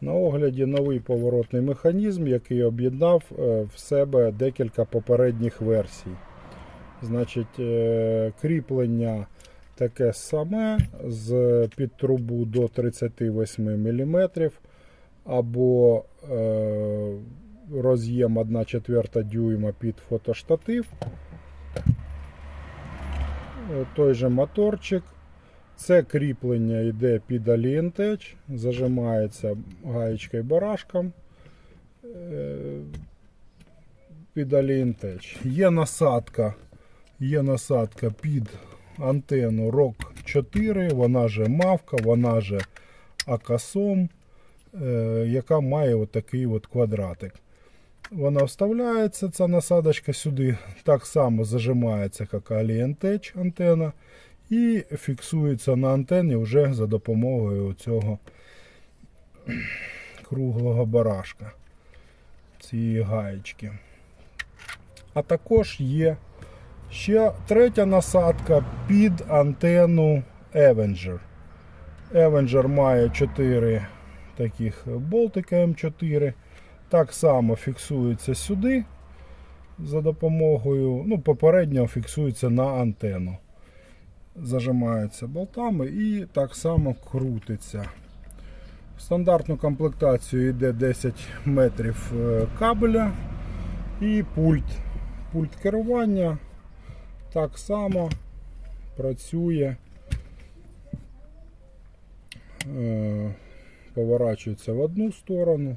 На огляді новий поворотний механізм, який об'єднав е, в себе декілька попередніх версій. Значить, е, кріплення таке саме з під трубу до 38 мм або е, роз'єм 1 четверта дюйма під фотоштатив. Той же моторчик. Це кріплення йде під Alientech, зажимається гаєчкою барашком е, під Alientech. Є насадка, є насадка під антенну ROC 4, вона же мавка, вона же акасом, е, яка має отакий от квадратик. Вона вставляється, ця насадочка сюди, так само зажимається, як Alientech антенна і фіксується на антенні вже за допомогою цього круглого барашка, цієї гаєчки. А також є ще третя насадка під антенну Avenger. Avenger має 4 таких болтика М4. Так само фіксується сюди за допомогою, ну, попередньо фіксується на антенну зажимається болтами і так само крутиться. В стандартну комплектацію йде 10 метрів е, кабеля і пульт. Пульт керування так само працює, Е, поворачується в одну сторону.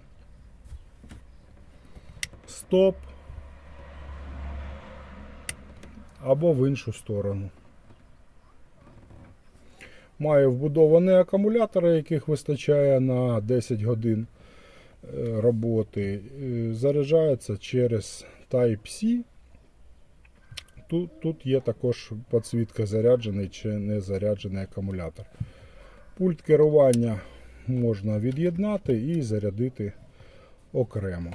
Стоп. Або в іншу сторону. Має вбудовані акумулятори, яких вистачає на 10 годин е, роботи. Е, Заряджається через Type-C. Тут, тут є також підсвітка заряджений чи не заряджений акумулятор. Пульт керування можна від'єднати і зарядити окремо.